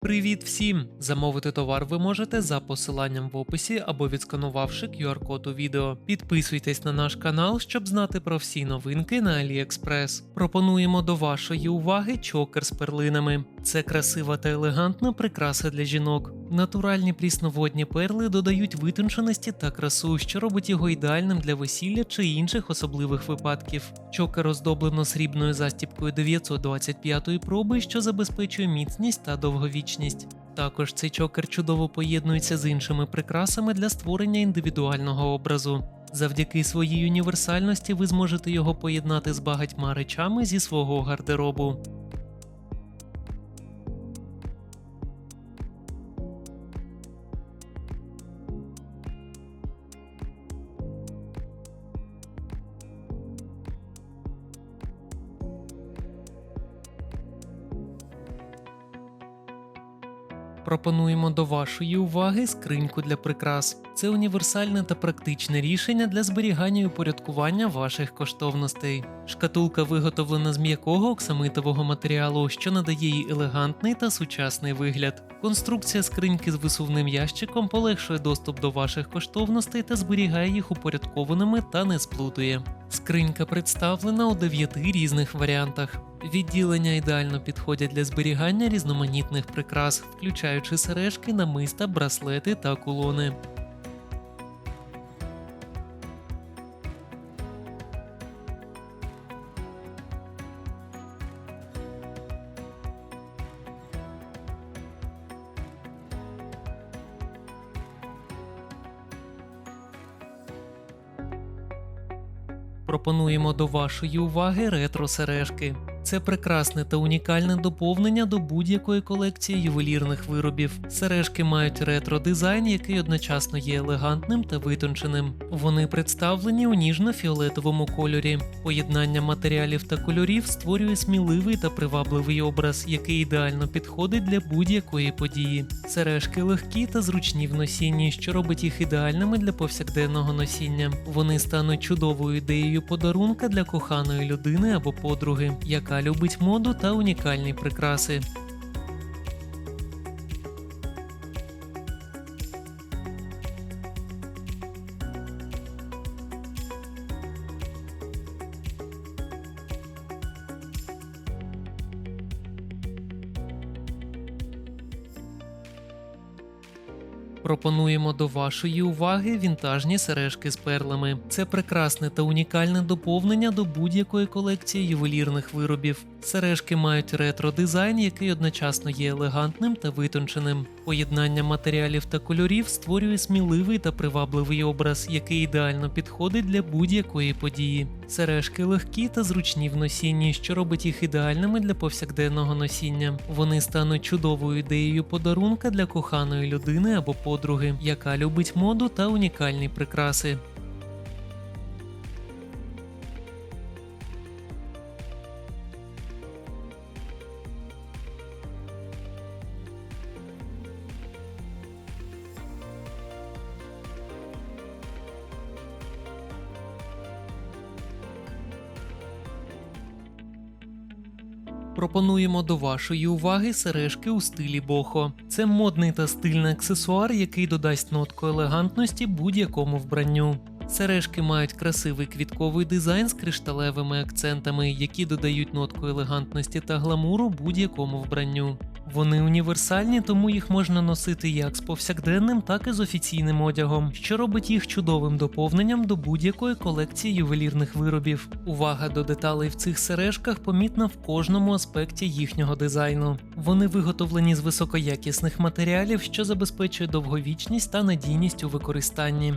Привіт всім! Замовити товар ви можете за посиланням в описі або відсканувавши QR-код у відео. Підписуйтесь на наш канал, щоб знати про всі новинки на AliExpress. Пропонуємо до вашої уваги чокер з перлинами. Це красива та елегантна прикраса для жінок. Натуральні прісноводні перли додають витонченості та красу, що робить його ідеальним для весілля чи інших особливих випадків. Чокер оздоблено срібною застіпкою 925 проби, що забезпечує міцність та довговічність. Також цей чокер чудово поєднується з іншими прикрасами для створення індивідуального образу. Завдяки своїй універсальності ви зможете його поєднати з багатьма речами зі свого гардеробу. Пропонуємо до вашої уваги скриньку для прикрас. Це універсальне та практичне рішення для зберігання і упорядкування ваших коштовностей. Шкатулка виготовлена з м'якого оксамитового матеріалу, що надає їй елегантний та сучасний вигляд. Конструкція скриньки з висувним ящиком полегшує доступ до ваших коштовностей та зберігає їх упорядкованими та не сплутує. Скринька представлена у дев'яти різних варіантах. Відділення ідеально підходять для зберігання різноманітних прикрас, включаючи сережки, намиста, браслети та кулони. Пропонуємо до вашої уваги ретро-сережки. Це прекрасне та унікальне доповнення до будь-якої колекції ювелірних виробів. Сережки мають ретро-дизайн, який одночасно є елегантним та витонченим. Вони представлені у ніжно-фіолетовому кольорі. Поєднання матеріалів та кольорів створює сміливий та привабливий образ, який ідеально підходить для будь-якої події. Сережки легкі та зручні в носінні, що робить їх ідеальними для повсякденного носіння. Вони стануть чудовою ідеєю подарунка для коханої людини або подруги, яка любить моду та унікальні прикраси. Пропонуємо до вашої уваги вінтажні сережки з перлами. Це прекрасне та унікальне доповнення до будь-якої колекції ювелірних виробів. Сережки мають ретро-дизайн, який одночасно є елегантним та витонченим. Поєднання матеріалів та кольорів створює сміливий та привабливий образ, який ідеально підходить для будь-якої події. Сережки легкі та зручні в носінні, що робить їх ідеальними для повсякденного носіння. Вони стануть чудовою ідеєю подарунка для коханої людини або подруги, яка любить моду та унікальні прикраси. Пропонуємо до вашої уваги сережки у стилі бохо. Це модний та стильний аксесуар, який додасть нотку елегантності будь-якому вбранню. Сережки мають красивий квітковий дизайн з кришталевими акцентами, які додають нотку елегантності та гламуру будь-якому вбранню. Вони універсальні, тому їх можна носити як з повсякденним, так і з офіційним одягом, що робить їх чудовим доповненням до будь-якої колекції ювелірних виробів. Увага до деталей в цих сережках помітна в кожному аспекті їхнього дизайну. Вони виготовлені з високоякісних матеріалів, що забезпечує довговічність та надійність у використанні.